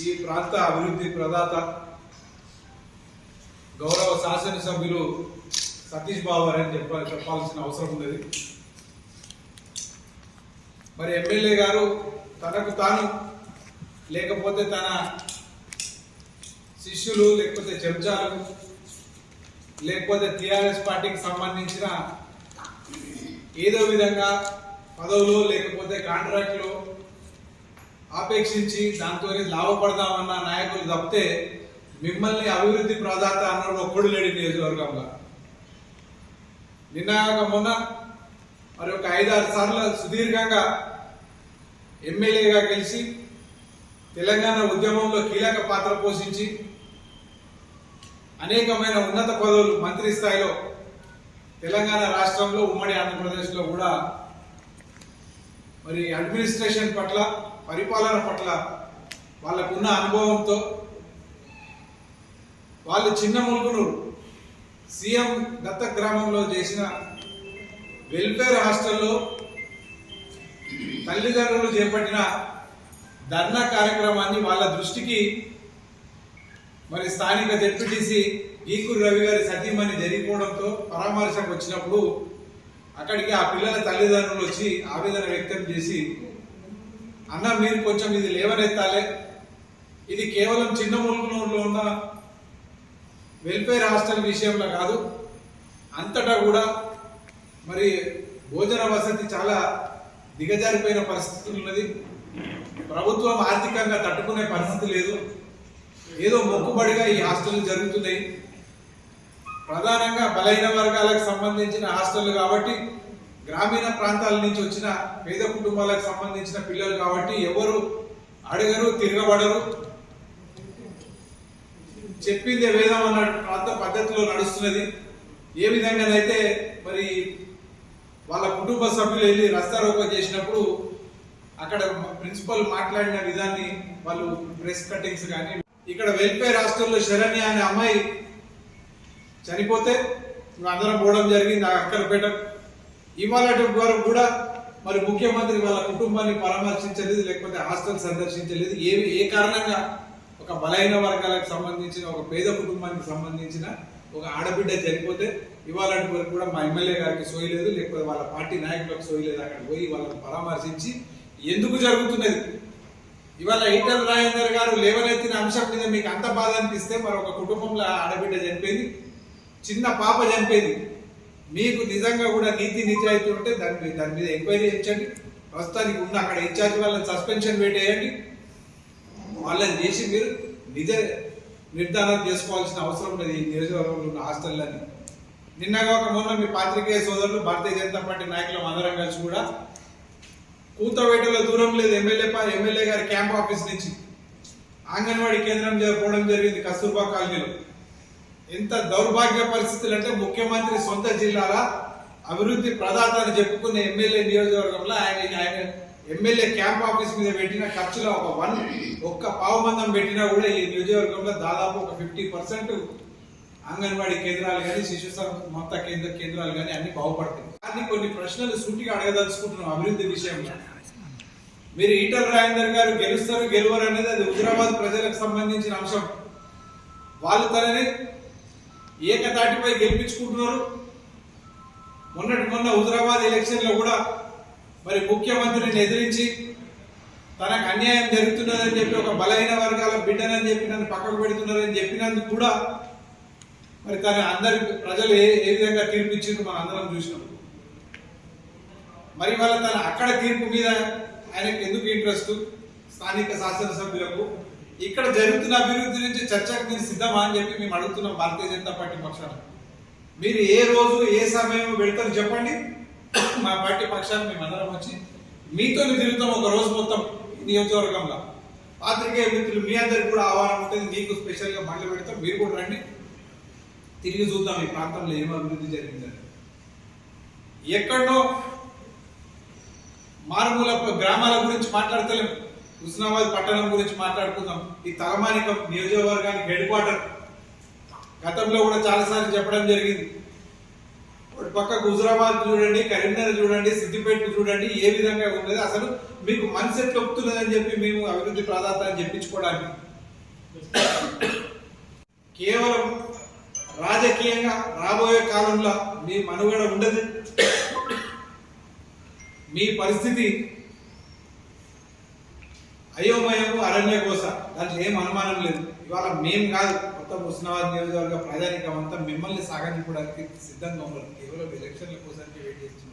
ఈ ప్రాంత అభివృద్ధి ప్రదాత గౌరవ శాసనసభ్యులు సతీష్ బాబు అని చెప్పాలి చెప్పాల్సిన అవసరం ఉన్నది. మరి ఎమ్మెల్యే గారు తనకు తాను లేకపోతే తన శిష్యులు లేకపోతే చెంచాలు లేకపోతే టిఆర్ఎస్ పార్టీకి సంబంధించిన ఏదో విధంగా పదవులు లేకపోతే కాంట్రాక్ట్లో ఆపేక్షించి దాంతో లాభపడదామన్న నాయకులు తప్పితే మిమ్మల్ని అభివృద్ధి ప్రదాత అన్నాడు ఒక్కడు లేడు నియోజకవర్గంలో. నిన్న మొన్న మరి ఒక ఐదారు సార్లు సుదీర్ఘంగా ఎమ్మెల్యేగా కలిసి తెలంగాణ ఉద్యమంలో కీలక పాత్ర పోషించి అనేకమైన ఉన్నత పదవులు మంత్రి స్థాయిలో తెలంగాణ రాష్ట్రంలో ఉమ్మడి ఆంధ్రప్రదేశ్లో కూడా మరి అడ్మినిస్ట్రేషన్ పట్ల పరిపాలన పట్ల వాళ్ళకున్న అనుభవంతో వాళ్ళు చిన్న ములుగును సీఎం దత్త గ్రామంలో చేసిన వెల్ఫేర్ హాస్టల్లో తల్లిదండ్రులు చేపట్టిన ధర్నా కార్యక్రమాన్ని వాళ్ళ దృష్టికి మరి స్థానిక జెడ్పీటీసీ గీకూరు రవి గారి సతీమణి జరిగిపోవడంతో పరామర్శకు వచ్చినప్పుడు అక్కడికి ఆ పిల్లల తల్లిదండ్రులు వచ్చి ఆవేదన వ్యక్తం చేసి అన్న మీరు కొంచెం ఇది లేవనెత్తాలే. ఇది కేవలం చిన్న ములుగునూరులో ఉన్న వెల్ఫేర్ హాస్టల్ విషయంలో కాదు అంతటా కూడా మరి భోజన వసతి చాలా దిగజారిపోయిన పరిస్థితులు ఉన్నది. ప్రభుత్వం ఆర్థికంగా తట్టుకునే పరిస్థితి లేదు. ఏదో మొక్కుబడిగా ఈ హాస్టల్ జరుగుతున్నాయి. ప్రధానంగా బలహీన వర్గాలకు సంబంధించిన హాస్టల్ కాబట్టి గ్రామీణ ప్రాంతాల నుంచి వచ్చిన పేద కుటుంబాలకు సంబంధించిన పిల్లలు కాబట్టి ఎవరు అడగరు తిరగబడరు. చెప్పిందే వేదం అన్న ప్రాంత పద్ధతిలో నడుస్తున్నది. ఏ విధంగానైతే మరి వాళ్ళ కుటుంబ సభ్యులు వెళ్ళి రస్తారోప చేసినప్పుడు అక్కడ ప్రిన్సిపల్ మాట్లాడిన విధాన్ని వాళ్ళు ప్రెస్ కటింగ్స్ కానీ ఇక్కడ వెల్ఫేర్ హాస్టల్లో శరణ్య అనే అమ్మాయి చనిపోతే అందరం పోవడం జరిగింది ఆ అక్కలపేట ఇవాళ వరకు కూడా మరి ముఖ్యమంత్రి వాళ్ళ కుటుంబాన్ని పరామర్శించలేదు లేకపోతే హాస్టల్ సందర్శించలేదు. ఏమి ఏ కారణంగా ఒక బలహీన వర్గాలకు సంబంధించిన ఒక పేద కుటుంబానికి సంబంధించిన ఒక ఆడబిడ్డ చనిపోతే ఇవాళ వరకు కూడా మా ఎమ్మెల్యే గారికి సోయలేదు లేకపోతే వాళ్ళ పార్టీ నాయకులకు సోయలేదు అక్కడ పోయి వాళ్ళని పరామర్శించి ఎందుకు జరుగుతున్నది? ఇవాళ ఈటల్ రాజేందర్ గారు లేవనెత్తిన అంశం మీద మీకు అంత బాధ అనిపిస్తే మరి ఒక కుటుంబంలో ఆడబిడ్డ చనిపోయింది చిన్న పాప చనిపోయింది. మీకు నిజంగా కూడా నీతి నిజాయితీ ఉంటే దాని మీద దాని మీద ఎంక్వైరీ చేయించండి ప్రస్తుతానికి ఉన్న అక్కడ ఇన్ఛార్జ్ వాళ్ళని సస్పెన్షన్ పెట్టేయండి వాళ్ళని చేసి మీరు నిజ నిర్ధారణ చేసుకోవాల్సిన అవసరం లేదు ఈ నియోజకవర్గంలో ఉన్న హాస్టల్లని నిన్నగా ఒక మొన్న మీ పాత్రికేయ సోదరులు భారతీయ జనతా పార్టీ నాయకులు అందరం కలిసి కూడా కూతవేటలో దూరం లేదు. ఎమ్మెల్యే ఎమ్మెల్యే గారి క్యాంప్ ఆఫీస్ నుంచి అంగన్వాడీ కేంద్రం పోవడం జరిగింది కస్తూర్బా కాలనీలో. ఎంత దౌర్భాగ్య పరిస్థితులు అంటే ముఖ్యమంత్రి సొంత జిల్లాల అభివృద్ధి ప్రదాత అని చెప్పుకునే ఎమ్మెల్యే నియోజకవర్గంలో ఆయన ఆయన ఎమ్మెల్యే క్యాంప్ ఆఫీస్ మీద పెట్టిన ఖర్చులో ఒక వన్ ఒక్క పావుమందం పెట్టినా కూడా ఈ నియోజకవర్గంలో దాదాపు ఒక ఫిఫ్టీ పర్సెంట్ అంగన్వాడీ కేంద్రాలు కానీ శిశు సం- కేంద్ర కేంద్రాలు కానీ అన్ని బాగుపడతాయి కానీ కొన్ని ప్రశ్నలు సూటిగా అడగదలుచుకుంటున్నాం అభివృద్ధి విషయంలో. మీరు ఈటల రాజేందర్ గారు గెలుస్తారు గెలువరు అనేది అది హుజరాబాద్ ప్రజలకు సంబంధించిన అంశం. వాళ్ళు తనని ఏకతాటిపై గెలిపించుకుంటున్నారు. మొన్నటి మొన్న హుజరాబాద్ ఎలక్షన్లో కూడా మరి ముఖ్యమంత్రిని ఎదిరించి తనకు అన్యాయం జరుగుతున్నదని చెప్పి ఒక బలహీన వర్గాల బిడ్డనని చెప్పి నన్ను పక్కకు పెడుతున్నారని చెప్పినందుకు కూడా మరి తన అందరి ప్రజలు ఏ ఏ విధంగా తీర్పు ఇచ్చిండ్రు మనం అందరం చూసినాం. మరి వాళ్ళ తన అక్కడ తీర్పు మీద ఆయనకు ఎందుకు ఇంట్రెస్ట్ స్థానిక శాసనసభ్యులకు ఇక్కడ జరుగుతున్న అభివృద్ధి నుంచి చర్చకు మీరు సిద్ధమా అని చెప్పి మేము అడుగుతున్నాం భారతీయ జనతా పార్టీ పక్షాన. మీరు ఏ రోజు ఏ సమయం పెడతారు చెప్పండి. మా పార్టీ పక్షాన్ని మేము అందరం వచ్చి మీతో తిరుగుతాం ఒక రోజు మొత్తం నియోజకవర్గంలో. పాత్రికేయ మిత్రులు మీ అందరికి కూడా ఆహ్వానం ఉంటుంది. మీకు స్పెషల్గా మళ్ళీ పెడతాం. మీరు కూడా రండి. తిరిగి చూద్దాం ఈ ప్రాంతంలో ఏం అభివృద్ధి జరిగిందని. ఎక్కడో మారుమూల గ్రామాల గురించి మాట్లాడతలేం. హుస్నాబాద్ పట్టణం గురించి మాట్లాడుకుందాం. ఈ తలమానికం నియోజకవర్గానికి హెడ్ క్వార్టర్ గతంలో కూడా చాలాసార్లు చెప్పడం జరిగింది. పక్క హుజరాబాద్ చూడండి కరీంనగర్ చూడండి సిద్దిపేట చూడండి ఏ విధంగా ఉన్నది అసలు మీకు మనసు ఎట్లా ఒప్పుతున్నదని చెప్పి మేము అభివృద్ధి ప్రాధాన్యత చెప్పించుకోవడానికి. కేవలం రాజకీయంగా రాబోయే కాలంలో మీ మనుగడ ఉండదు. మీ పరిస్థితి అయోమయము అరణ్య కోస. దాంట్లో ఏం అనుమానం లేదు. ఇవాళ మేం కాదు మొత్తం హుస్నాబాద్ నియోజకవర్గ ప్రజానికం అంతా మిమ్మల్ని సాగనించడానికి సిద్ధంగా ఉన్నారు. కేవలం ఎలక్షన్ల కోసానికి వెయిట్ చేస్తున్నారు.